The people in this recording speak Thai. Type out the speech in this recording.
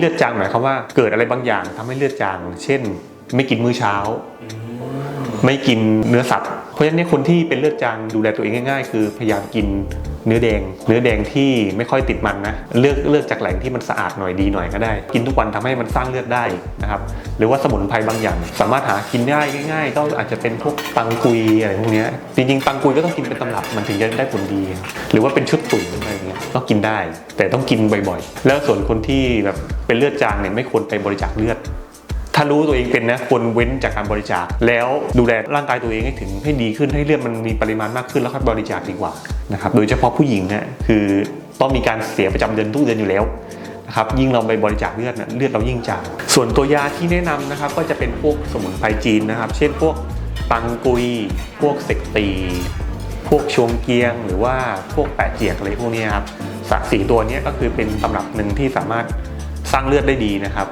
เลือดจางหมายความว่าเกิดอะไรบางอย่างทำให้เลือดจาง เช่น ไม่กินมื้อเช้า ไม่กินเนื้อสัตว์ เพราะฉะนั้นเนี่ยคนที่เป็นเลือดจางดูแลตัวเองง่าย ๆ คือพยายามกิน เนื้อแดง เนื้อแดงที่ไม่ค่อยติดมันนะ เลือกเลือกจากแหล่งที่มันสะอาดหน่อยดีหน่อยก็ได้ กินทุกวันทำให้มันสร้างเลือดได้นะครับ หรือว่าสมุนไพรบางอย่าง สามารถหากินได้ง่าย ๆ ก็อาจจะเป็นพวกตังกุยอะไรพวกนี้ จริงๆ ตังกุยก็ต้องกินเป็นตำรับมันถึงจะได้ผลดี หรือว่าเป็นชุดตุ๋นอะไรอย่างเงี้ยก็กินได้ แต่ต้องกินบ่อยๆ แล้วส่วนคนที่แบบเป็นเลือดจางเนี่ยไม่ควรไปบริจาคเลือด ถ้ารู้ตัวเองเป็นนะควรเว้นจากการบริจาค แล้วดูแลร่างกายตัวเองให้ถึงให้ดีขึ้นให้เลือดมันมีปริมาณมากขึ้นแล้วค่อยบริจาคดีกว่านะครับโดยเฉพาะผู้หญิงนี่ยคือต้องมีการเสียประจำเดือนทุกเดือนอยู่แล้วนะครับยิ่งเราไปบริจาคเลือดนะเลือดเรายิ่งจางส่วนตัวยาที่แนะนำนะครับก็จะเป็นพวกสมุนไพรจีนนะครับ เช่นพวกตังกุย พวกเสกตี พวกชวงเกียง หรือว่าพวกแปะเจียกอะไรพวกนี้ครับสะสีตัวนี้ก็คือเป็นตำรับหนึ่งที่สามารถสร้างเลือดได้ดีนะครับ